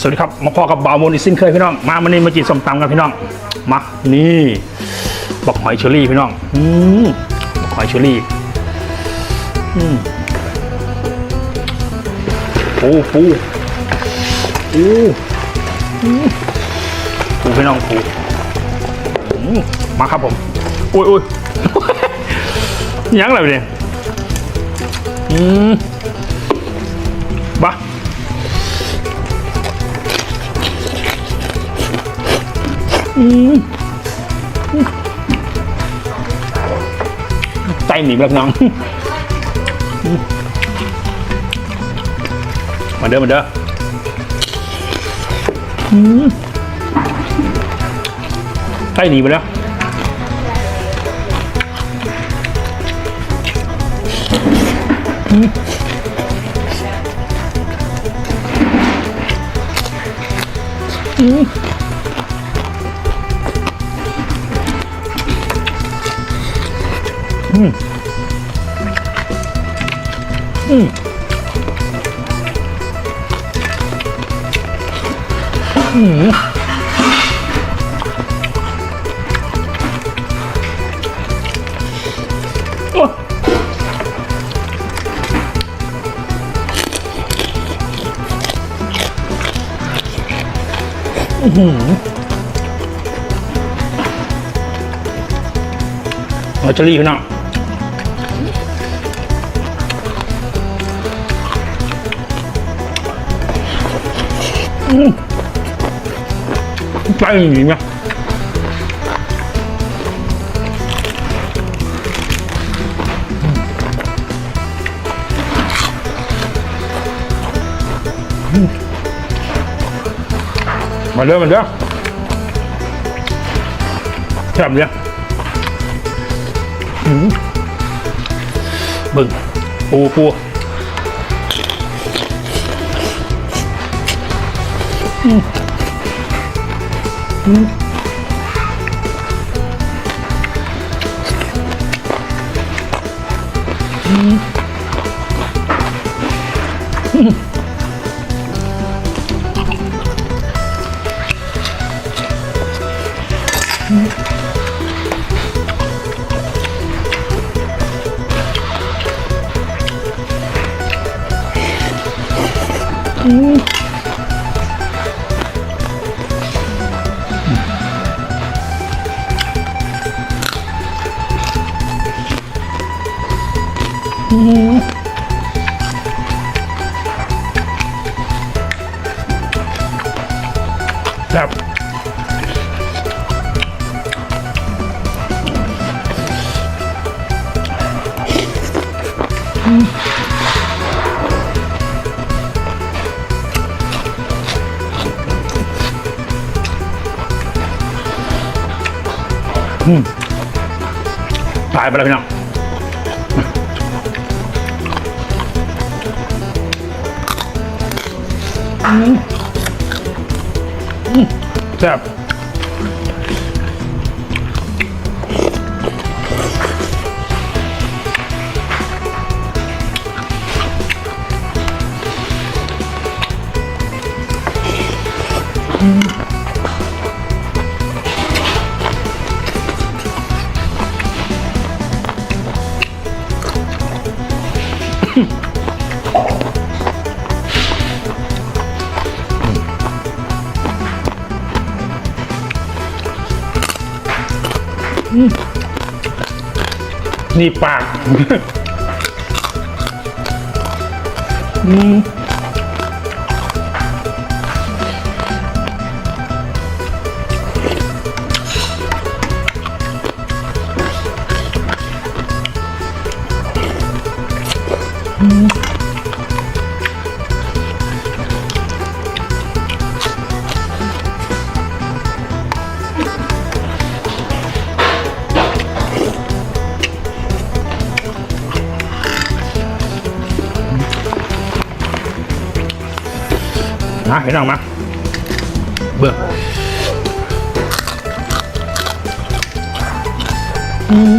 สวัสดีครับมาพอกับบาวโมนอีกสิ้นเคยพี่น้องมามานี่มาจีส้มตำกันพี่น้องมานี่บอกหอยเชอรี่พี่น้องอืมบอกหอยเชอรี่อืมปูปูปูอืมปูพี่น้องปูมมาครับผมอุ้ยอุ้ยยังอะไรเนี่ยอืมบ้า ใจหนีแบบน้องมาเด้อมาเด้ออืมใจหนีไปแล้วอืม อืมอืมอืมอืมออเจอรี่พี่น้อง ใจหนีไหมมาเด้อมา แซ่บเนี่ยอืมบึงปูปูแซ่บอืมตายไปแล้วพี่น้อง แซ่บ นี่ปาก อืม นะเห็นออกมาเบื่ออืม